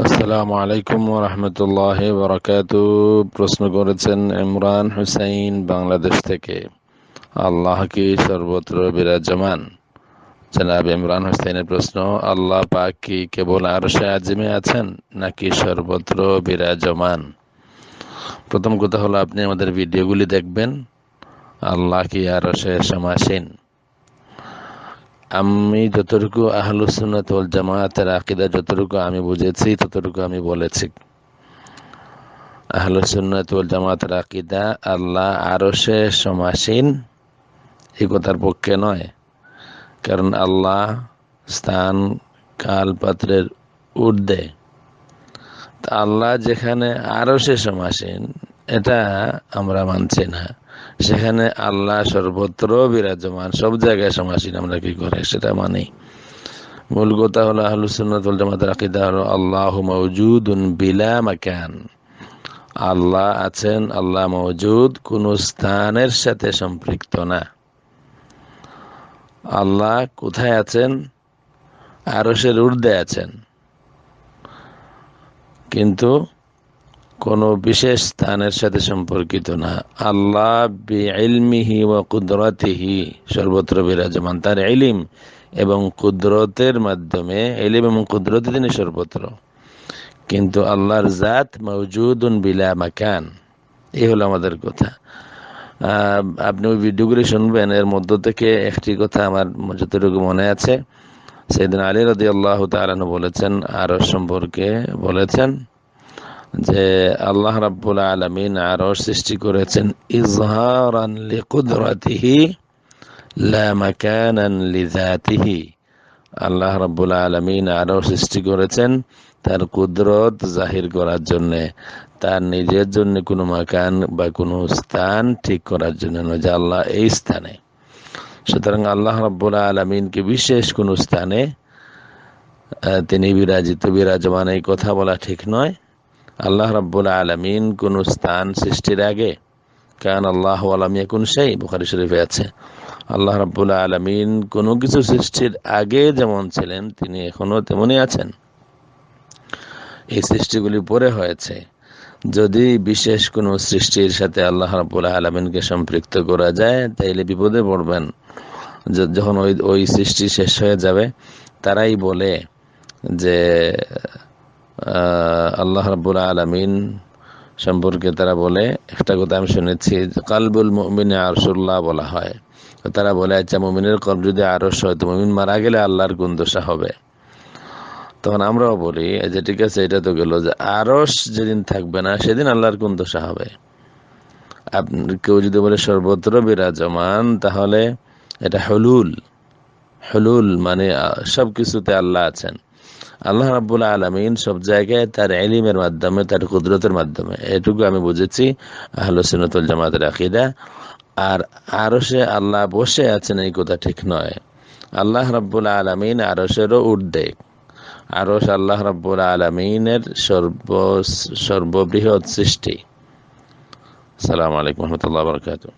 আসসালামু আলাইকুম রহমতুল্লাহ বরকাত প্রশ্ন করেছেন ইমরান হুসাইন, বাংলাদেশ থেকে। আল্লাহ কি সর্বত্র বিরাজমান? জনাব ইমরান হুসাইনের প্রশ্ন, আল্লাহ পাক কি কেবল আরশে আজিমে আছেন নাকি সর্বত্র বিরাজমান? প্রথম কথা হলো, আপনি আমাদের ভিডিওগুলি দেখবেন। আল্লাহ কি আরশে সমাসীন? আমি যতটুকু আহলুসুন্নত জামায়াতের আকিদা যতটুকু আমি বুঝেছি, ততটুকু আমি বলেছি। আহলুসুন্নত ওয়াল জামায়াতের আকিদা আল্লাহ আরও সে সমাসীন এই কথার পক্ষে নয়। কারণ আল্লাহ স্থান কাল পাত্রের ঊর্ধ্বে। আল্লাহ যেখানে আরও সে সমাসীন, এটা আমরা মানছি না। সেখানে আল্লাহ সর্বত্র বিরাজমান, সব জায়গায় সমাসীন আমরা কি করে? সেটা মানি মূল কথা হলো আহলুসুন্নাতুল জামাতের আকিদা হলো আল্লাহ মওজুদুন বিলা মাকান। আল্লাহ আছেন, আল্লাহ মওজুদ, কোন স্থানের সাথে সম্পৃক্ত না। আল্লাহ কোথায় আছেন? আরশের ঊর্ধ্বে আছেন। কিন্তু কোনো বিশেষ স্থানের সাথে সম্পর্কিত না। আল্লাহ ইলমিহি ও কুদরতিহি, সর্বত্র বিরাজমান তার ইলিম এবং কুদরতের মাধ্যমে এলিম এবং কুদরতে তিনি সর্বত্র। কিন্তু আল্লাহর জাত মৌজুদুন বিলা মাকান, এই হলো আমাদের কথা। আপনি ওই ভিডিওগুলি শুনবেন, এর মধ্য থেকে একটি কথা আমার যতটুকু মনে আছে। সেদিন আলী রদি আল্লাহ তালানু বলেছেন আরও সম্পর্কে বলেছেন যে আল্লাহ রাব্বুল আলমিন আরও সৃষ্টি করেছেন, ইজহারান লিকুদরাতিহি, লা মাকানান লিযাতিহি। আল্লাহ রাব্বুল আলমিন আরও সৃষ্টি করেছেন তার কুদরত জাহির করার জন্য, তার নিজের জন্য কোনো মাকান বা কোনো স্থান ঠিক করার জন্য নয়, যে আল্লাহ এই স্থানে। সুতরাং আল্লাহ রাব্বুল আলমিনকে বিশেষ কোনো স্থানে তিনি বিরাজিত, বিরাজমান এই কথা বলা ঠিক নয়। আল্লাহ রাব্বুল আলমিন কোন স্থান সৃষ্টির আগে কারণ আল্লাহ আলম এখন সেই বুখারি শরীফে আছে। আল্লাহ রাব্বুল আলমিন কোনো কিছু সৃষ্টির আগে যেমন ছিলেন, তিনি এখনও তেমনই আছেন। এই সৃষ্টিগুলি পরে হয়েছে। যদি বিশেষ কোনো সৃষ্টির সাথে আল্লাহ রাব্বুল আলমিনকে সম্পৃক্ত করা যায়, তাইলে বিপদে পড়বেন। যখন ওই ওই সৃষ্টি শেষ হয়ে যাবে, তারাই বলে যে আল্লাহ রাব্বুল আলমিন সম্পর্কে তারা বলে, একটা কথা আমি শুনেছি, কালবুল মমিনে আরসুল্লাহ বলা হয়। তারা বলে আচ্ছা মমিনের কল যদি আরস হয়, তো মমিন মারা গেলে আল্লাহর গুন্দশা হবে? তখন আমরাও বলি যে ঠিক আছে, এটা তো গেল যে আরস যেদিন থাকবে না, সেদিন আল্লাহর গুন্দশা হবে? আপনি কেউ যদি বলে, সর্বত্র বিরাজমান তাহলে এটা হলুল। হলুল মানে সবকিছুতে আল্লাহ আছেন। আল্লাহ রাবুল আলমিন সব জায়গায় তার এলিমের মাধ্যমে, তার কুদরতের মাধ্যমে, এটুকু আমি বুঝেছি আহলসিনতুল জামাতের আকিদা। আর আরও সে আল্লাহ বসে আছেন এই কথা ঠিক নয়। আল্লাহ রাব্বুল আলমিন আরসেরও ঊর্ধ্বে। আরস আল্লাহ রাব্বুল আলমিনের সর্ব, সর্ববৃহৎ সৃষ্টি। সালাম আলাইকুম রহমতুল্লাহ বরকাত